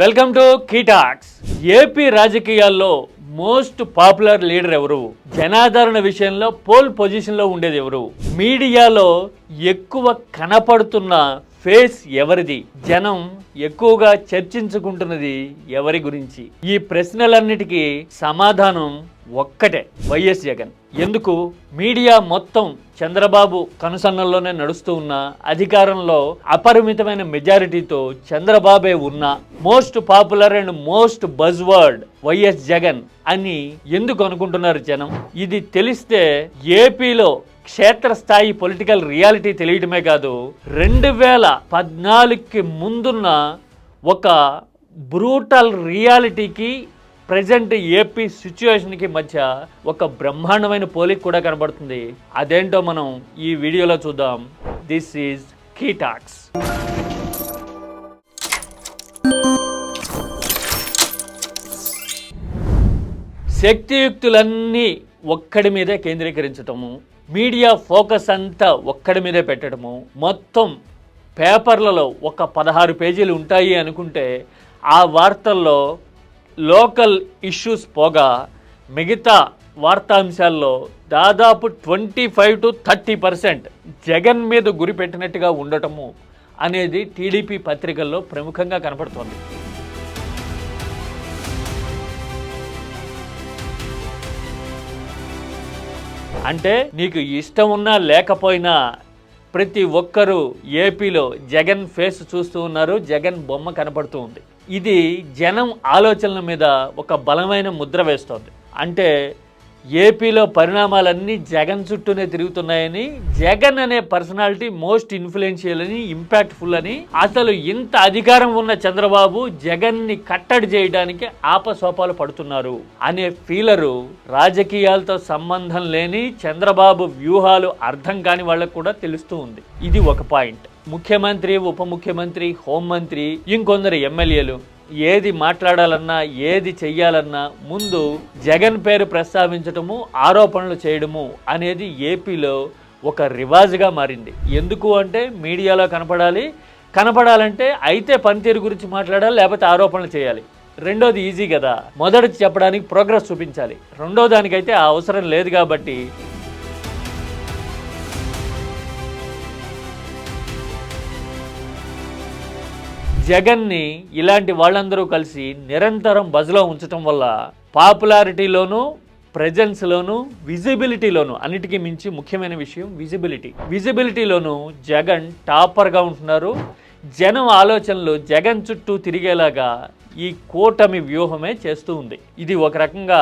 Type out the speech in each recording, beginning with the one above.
Welcome to key talks. AP రాజకీయాల్లో most popular leader ఎవరు? జనాదరణ విషయంలో పోల్ పొజిషన్లో ఉండేది ఎవరు? మీడియాలో ఎక్కువ కనపడుతున్న ఫేస్ ఎవరిది? జనం ఎక్కువగా చర్చించుకుంటున్నది ఎవరి గురించి? ఈ ప్రశ్నలన్నిటికీ సమాధానం ఒక్కటే వైఎస్ జగన్. ఎందుకు? మీడియా మొత్తం చంద్రబాబు కనుసన్నల్లోనే నడుస్తూ ఉన్న అధికారంలో అపరిమితమైన మెజారిటీతో చంద్రబాబే ఉన్న most popular and most buzz word YS Jagan అని ఎందుకు అనుకుంటున్నారు జనం? ఇది తెలిస్తే ఏపీలో క్షేత్రస్థాయి పొలిటికల్ రియాలిటీ తెలియటమే కాదు రెండు వేల పద్నాలుగుకి ముందున్న ఒక బ్రూటల్ రియాలిటీకి ప్రజెంట్ ఏపీ సిచ్యువేషన్కి మధ్య ఒక బ్రహ్మాండమైన పోలిక కూడా కనబడుతుంది. అదేంటో మనం ఈ వీడియోలో చూద్దాం. దిస్ ఈజ్ కీటాక్స్ శక్తియుక్తులన్నీ ఒక్కడి మీదే కేంద్రీకరించటము. మీడియా ఫోకస్ అంతా ఒక్కడి మీదే పెట్టడము. మొత్తం పేపర్లలో ఒక పదహారు పేజీలు ఉంటాయి అనుకుంటే ఆ వార్తల్లో లోకల్ ఇష్యూస్ పోగా మిగతా వార్తాంశాల్లో దాదాపు twenty five to thirty percent Jagan మీద గురి పెట్టినట్టుగా ఉండటము అనేది టీడీపీ పత్రికల్లో ప్రముఖంగా కనపడుతోంది. అంటే నీకు ఇష్టం ఉన్నా లేకపోయినా ప్రతి ఒక్కరూ ఏపీలో జగన్ ఫేస్ చూస్తూ ఉన్నారు జగన్ బొమ్మ కనపడుతూ ఉంది. ఇది జనం ఆలోచనల మీద ఒక బలమైన ముద్ర వేస్తోంది. అంటే ఏపీలో పరిణామాలన్నీ జగన్ చుట్టూనే తిరుగుతున్నాయని జగన్ అనే పర్సనాలిటీ మోస్ట్ ఇన్ఫ్లుయెన్షియల్ అని ఇంపాక్ట్ఫుల్ అని అసలు ఇంత అధికారం ఉన్న చంద్రబాబు జగన్ని కట్టడి చేయడానికి ఆపసోపాలు పడుతున్నారు అనే ఫీలరు రాజకీయాలతో సంబంధం లేని చంద్రబాబు వ్యూహాలు అర్థం కాని వాళ్ళకు కూడా తెలుస్తూ ఉంది. ఇది ఒక పాయింట్. ముఖ్యమంత్రి ఉప ముఖ్యమంత్రి హోంమంత్రి ఇంకొందరు ఎమ్మెల్యేలు ఏది మాట్లాడాలన్నా ఏది చెయ్యాలన్నా ముందు జగన్ పేరు ప్రస్తావించటము ఆరోపణలు చేయడము అనేది ఏపీలో ఒక రివాజ్గా మారింది. ఎందుకు అంటే మీడియాలో కనపడాలి. కనపడాలంటే అయితే పనితీరు గురించి మాట్లాడాలి లేకపోతే ఆరోపణలు చేయాలి. రెండోది ఈజీ కదా. మొదటి చెప్పడానికి ప్రోగ్రెస్ చూపించాలి. రెండో దానికైతే ఆ అవసరం లేదు కాబట్టి జగన్ని ఇలాంటి వాళ్ళందరూ కలిసి నిరంతరం బజ్లో ఉంచటం వల్ల పాపులారిటీలోనూ ప్రజెన్స్లోను విజిబిలిటీలోను అన్నిటికీ మించి ముఖ్యమైన విషయం విజిబిలిటీ. విజిబిలిటీలోను జగన్ టాపర్గా ఉంటున్నారు. జనం ఆలోచనలు జగన్ చుట్టూ తిరిగేలాగా ఈ కూటమి వ్యూహమే చేస్తూ ఉంది. ఇది ఒక రకంగా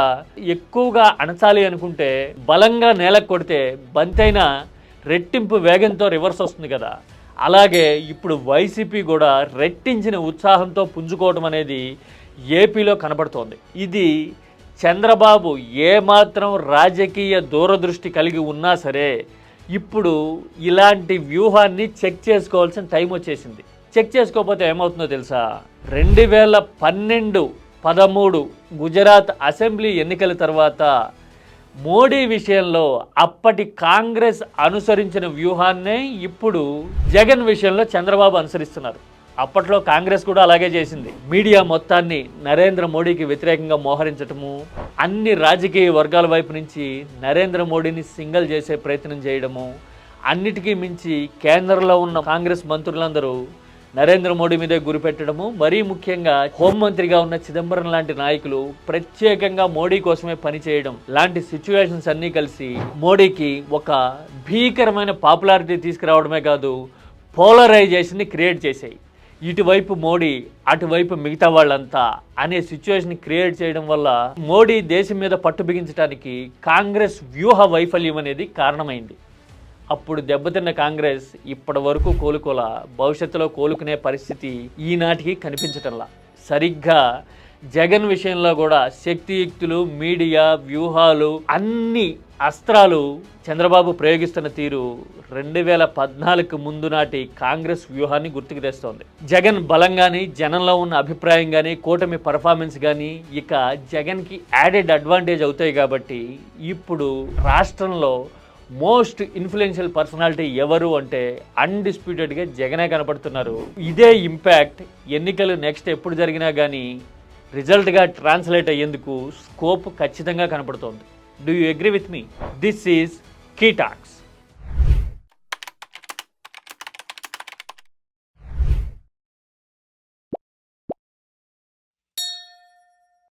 ఎక్కువగా అణచాలి అనుకుంటే బలంగా నేలకు కొడితే బంతైన రెట్టింపు వేగంతో రివర్స్ వస్తుంది కదా. అలాగే ఇప్పుడు వైసీపీ కూడా రెట్టించిన ఉత్సాహంతో పుంజుకోవడం అనేది ఏపీలో కనబడుతోంది. ఇది చంద్రబాబు ఏమాత్రం రాజకీయ దూరదృష్టి కలిగి ఉన్నా సరే ఇప్పుడు ఇలాంటి వ్యూహాన్ని చెక్ చేసుకోవాల్సిన టైం వచ్చేసింది. చెక్ చేసుకోకపోతే ఏమవుతుందో తెలుసా? రెండు వేల పన్నెండు పదమూడు గుజరాత్ అసెంబ్లీ ఎన్నికల తర్వాత మోడీ విషయంలో అప్పటి కాంగ్రెస్ అనుసరించిన వ్యూహాన్నే ఇప్పుడు జగన్ విషయంలో చంద్రబాబు అనుసరిస్తున్నారు. అప్పట్లో కాంగ్రెస్ కూడా అలాగే చేసింది. మీడియా మొత్తాన్ని నరేంద్ర మోడీకి వ్యతిరేకంగా మోహరించటము అన్ని రాజకీయ వర్గాల వైపు నుంచి నరేంద్ర మోడీని సింగల్ చేసే ప్రయత్నం చేయడము అన్నిటికీ మించి కేంద్రంలో ఉన్న కాంగ్రెస్ మంత్రులందరూ నరేంద్ర మోడీ మీదే గురిపెట్టడము మరీ ముఖ్యంగా హోంమంత్రిగా ఉన్న చిదంబరం లాంటి నాయకులు ప్రత్యేకంగా మోడీ కోసమే పనిచేయడం లాంటి సిచ్యువేషన్స్ అన్నీ కలిసి మోడీకి ఒక భీకరమైన పాపులారిటీ తీసుకురావడమే కాదు పోలరైజేషన్ని క్రియేట్ చేశాయి. ఇటువైపు మోడీ అటువైపు మిగతా వాళ్ళంతా అనే సిచ్యువేషన్ క్రియేట్ చేయడం వల్ల మోడీ దేశం మీద పట్టు బిగించడానికి కాంగ్రెస్ వ్యూహ వైఫల్యం అనేది కారణమైంది. అప్పుడు దెబ్బతిన్న కాంగ్రెస్ ఇప్పటి వరకు కోలుకోల. భవిష్యత్తులో కోలుకునే పరిస్థితి ఈనాటికి కనిపించటంలా. సరిగ్గా జగన్ విషయంలో కూడా శక్తియుక్తులు మీడియా వ్యూహాలు అన్ని అస్త్రాలు చంద్రబాబు ప్రయోగిస్తున్న తీరు రెండు వేల పద్నాలుగు ముందు నాటి కాంగ్రెస్ వ్యూహాన్ని గుర్తుకు తెస్తోంది. జగన్ బలం కానీ జనంలో ఉన్న అభిప్రాయం కానీ కూటమి పర్ఫార్మెన్స్ కానీ ఇక జగన్కి యాడెడ్ అడ్వాంటేజ్ అవుతాయి కాబట్టి ఇప్పుడు రాష్ట్రంలో మోస్ట్ ఇన్ఫ్లుయెన్షియల్ పర్సనాలిటీ ఎవరు అంటే అన్డిస్ప్యూటెడ్గా జగనే కనపడుతున్నారు. ఇదే ఇంపాక్ట్ ఎన్నికలు నెక్స్ట్ ఎప్పుడు జరిగినా కానీ రిజల్ట్గా ట్రాన్స్లేట్ అయ్యేందుకు స్కోప్ ఖచ్చితంగా కనపడుతోంది. Do you agree with me this is key talks